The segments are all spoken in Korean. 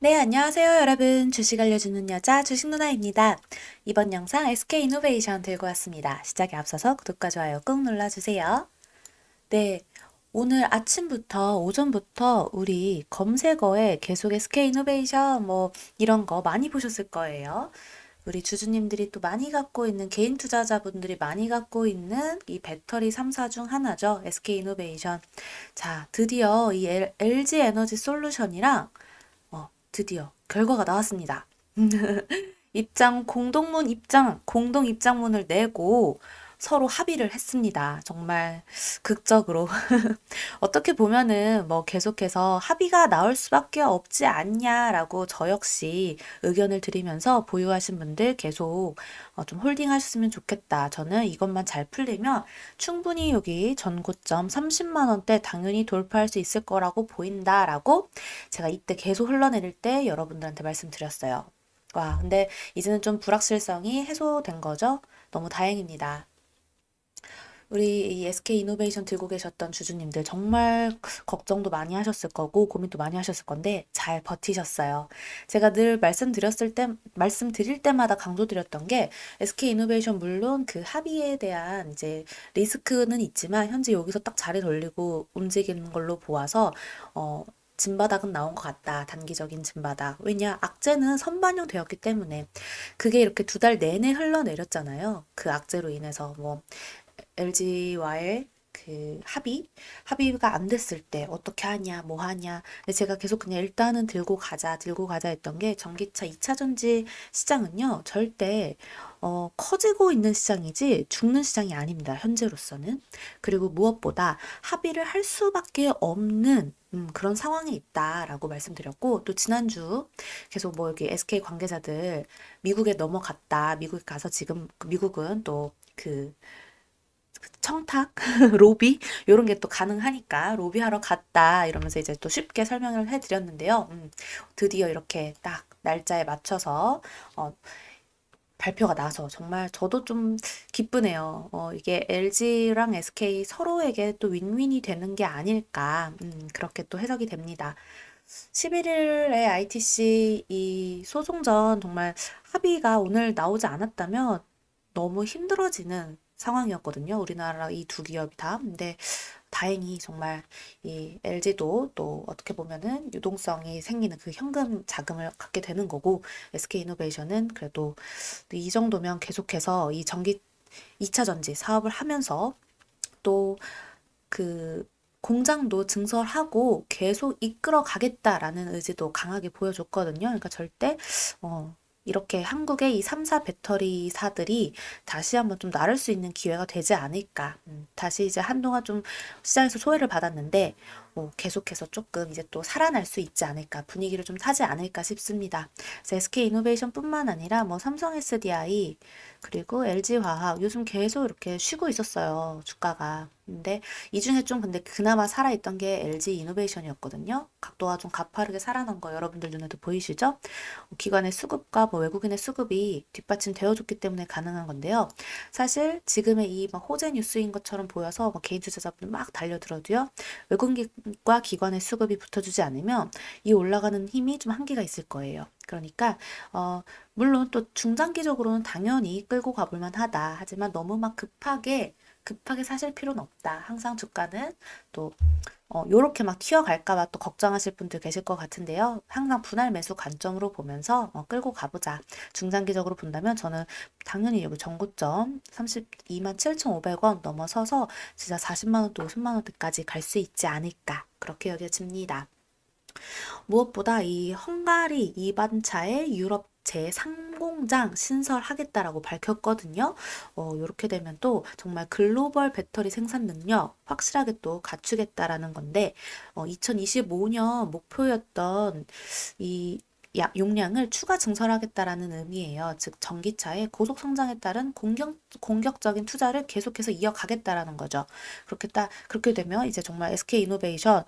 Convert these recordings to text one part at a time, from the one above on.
네, 안녕하세요, 여러분. 주식 알려주는 여자 주식 누나입니다. 이번 영상 SK 이노베이션 들고 왔습니다. 시작에 앞서서 구독과 좋아요 꾹 눌러주세요. 네, 오늘 아침부터 오전부터 우리 검색어에 계속 SK 이노베이션 뭐 이런 거 많이 보셨을 거예요. 우리 주주님들이 또 많이 갖고 있는 개인 투자자분들이 많이 갖고 있는 이 배터리 3사 중 하나죠. SK 이노베이션. 자, 드디어 이 LG 에너지 솔루션이랑 어, 드디어 결과가 나왔습니다. 입장, 공동문 입장, 공동 입장문을 내고 서로 합의를 했습니다. 정말 극적으로. 어떻게 보면은 뭐 계속해서 합의가 나올 수밖에 없지 않냐라고 저 역시 의견을 드리면서 보유하신 분들 계속 어, 좀 홀딩 하셨으면 좋겠다. 저는 이것만 잘 풀리면 충분히 여기 전고점 30만 원대 당연히 돌파할 수 있을 거라고 보인다라고 제가 이때 계속 흘러내릴 때 여러분들한테 말씀드렸어요. 와, 근데 이제는 좀 불확실성이 해소된 거죠? 너무 다행입니다. 우리 이 SK 이노베이션 들고 계셨던 주주님들 정말 걱정도 많이 하셨을 거고 고민도 많이 하셨을 건데 잘 버티셨어요. 제가 늘 말씀드렸을 때 말씀드릴 때마다 강조드렸던 게 SK 이노베이션 물론 그 합의에 대한 이제 리스크는 있지만 현재 여기서 딱 자리 돌리고 움직이는 걸로 보아서 어 진바닥은 나온 것 같다. 단기적인 진바닥. 왜냐? 악재는 선반영 되었기 때문에 그게 이렇게 두 달 내내 흘러내렸잖아요. 그 악재로 인해서 뭐 LG와의 그 합의 합의가 안 됐을 때 어떻게 하냐 뭐 하냐. 제가 계속 그냥 일단은 들고 가자 들고 가자 했던 게 전기차 2차 전지 시장은요 절대 어 커지고 있는 시장이지 죽는 시장이 아닙니다 현재로서는. 그리고 무엇보다 합의를 할 수밖에 없는 음, 그런 상황에 있다라고 말씀드렸고 또 지난주 계속 뭐 여기 SK 관계자들 미국에 넘어갔다. 미국에 가서 지금 미국은 또그 청탁, 로비 요런 게 또 가능하니까 로비하러 갔다 이러면서 이제 또 쉽게 설명을 해드렸는데요. 음, 드디어 이렇게 딱 날짜에 맞춰서 어, 발표가 나서 정말 저도 좀 기쁘네요. 어, 이게 LG랑 SK 서로에게 또 윈윈이 되는 게 아닐까 음, 그렇게 또 해석이 됩니다. 11일에 ITC 이 소송전 정말 합의가 오늘 나오지 않았다면 너무 힘들어지는 상황이었거든요. 우리나라 이 두 기업이 다. 근데 다행히 정말 이 LG도 또 어떻게 보면은 유동성이 생기는 그 현금 자금을 갖게 되는 거고 SK 이노베이션은 그래도 이 정도면 계속해서 이 전기 2차 전지 사업을 하면서 또 그 공장도 증설하고 계속 이끌어 가겠다라는 의지도 강하게 보여줬거든요. 그러니까 절대 어 이렇게 한국의 이 3사 배터리사들이 다시 한번 좀 나를 수 있는 기회가 되지 않을까. 음, 다시 이제 한동안 좀 시장에서 소외를 받았는데, 뭐 계속해서 조금 이제 또 살아날 수 있지 않을까. 분위기를 좀 타지 않을까 싶습니다. SK 이노베이션뿐만 아니라 뭐 삼성 SDI, 그리고 LG화학 요즘 계속 이렇게 쉬고 있었어요. 주가가. 근데 이 중에 좀 근데 그나마 살아있던 게 LG 이노베이션이었거든요. 각도가 좀 가파르게 살아난 거 여러분들 눈에도 보이시죠? 기관의 수급과 뭐 외국인의 수급이 뒷받침되어줬기 때문에 가능한 건데요. 사실 지금의 이 막 호재 뉴스인 것처럼 보여서 뭐 개인 투자자분들 막 달려들어도요. 외국인과 기관의 수급이 붙어주지 않으면 이 올라가는 힘이 좀 한계가 있을 거예요. 그러니까 어 물론 또 중장기적으로는 당연히 끌고 가볼 만 하다. 하지만 너무 막 급하게 급하게 사실 필요는 없다. 항상 주가는 또 어, 요렇게 막 튀어갈까봐 또 걱정하실 분들 계실 것 같은데요. 항상 분할 매수 관점으로 보면서 어, 끌고 가보자. 중장기적으로 본다면 저는 당연히 여기 전고점 32만 7,500원 넘어서서 진짜 40만원 또 50만원대까지 갈 수 있지 않을까. 그렇게 여겨집니다. 무엇보다 이 헝가리 2반차의 유럽 제3공장 신설하겠다라고 밝혔거든요. 어, 이렇게 되면 또 정말 글로벌 배터리 생산 능력 확실하게 또 갖추겠다라는 건데, 어, 2025년 목표였던 이 용량을 추가 증설하겠다라는 의미예요. 즉 전기차의 고속 성장에 따른 공격 공격적인 투자를 계속해서 이어가겠다라는 거죠. 그렇게 딱 그렇게 되면 이제 정말 SK 이노베이션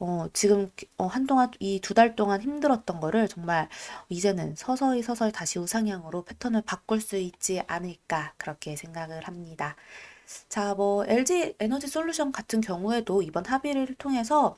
어, 지금 어, 한동안 이 두 달 동안 힘들었던 거를 정말 이제는 서서히 서서히 다시 우상향으로 패턴을 바꿀 수 있지 않을까 그렇게 생각을 합니다. 자, 뭐 LG 에너지 솔루션 같은 경우에도 이번 합의를 통해서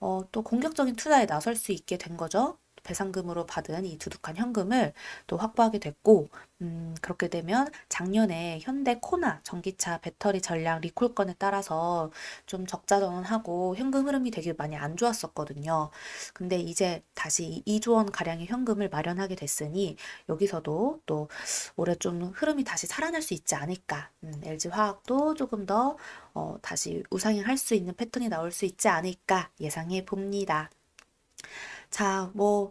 어, 또 공격적인 투자에 나설 수 있게 된 거죠. 배상금으로 받은 이 두둑한 현금을 또 확보하게 됐고, 음, 그렇게 되면 작년에 현대 코나 전기차 배터리 전량 리콜 건에 따라서 좀 적자 전환하고 현금 흐름이 되게 많이 안 좋았었거든요. 근데 이제 다시 2조 원 가량의 현금을 마련하게 됐으니 여기서도 또 올해 좀 흐름이 다시 살아날 수 있지 않을까. 음, LG 화학도 조금 더 어, 다시 우상향할 수 있는 패턴이 나올 수 있지 않을까 예상해 봅니다. 자, 뭐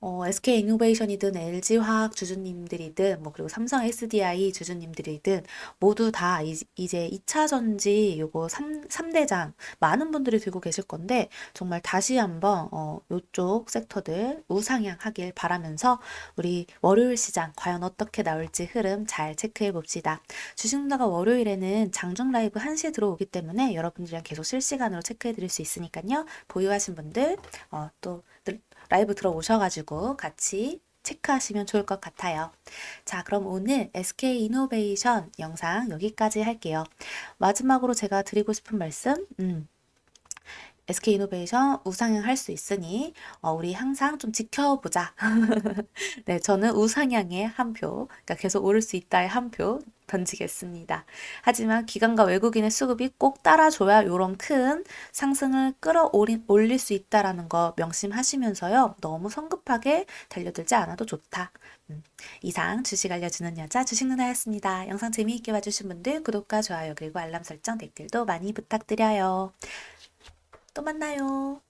어, SK 이노베이션이든 LG 화학 주주님들이든 뭐 그리고 삼성 SDI 주주님들이든 모두 다 이, 이제 2차 전지 요거 3, 삼대장 많은 분들이 들고 계실 건데 정말 다시 한번 어, 요쪽 섹터들 우상향하길 바라면서 우리 월요일 시장 과연 어떻게 나올지 흐름 잘 체크해 봅시다. 주식 누나가 월요일에는 장중 라이브 1시에 들어오기 때문에 여러분들이랑 계속 실시간으로 체크해 드릴 수 있으니까요. 보유하신 분들 어, 또 늘- 라이브 들어오셔가지고 같이 체크하시면 좋을 것 같아요. 자, 그럼 오늘 SK 이노베이션 영상 여기까지 할게요. 마지막으로 제가 드리고 싶은 말씀, 음, SK 이노베이션 우상향 할 수 있으니 어, 우리 항상 좀 지켜보자. 네, 저는 우상향의 한 표, 그러니까 계속 오를 수 있다의 한 표 던지겠습니다. 하지만 기관과 외국인의 수급이 꼭 따라줘야 이런 큰 상승을 끌어올릴 수 있다라는 거 명심하시면서요. 너무 성급하게 달려들지 않아도 좋다. 음, 이상 주식 알려주는 여자 주식 누나였습니다. 영상 재미있게 봐주신 분들 구독과 좋아요 그리고 알람 설정 댓글도 많이 부탁드려요. 또 만나요.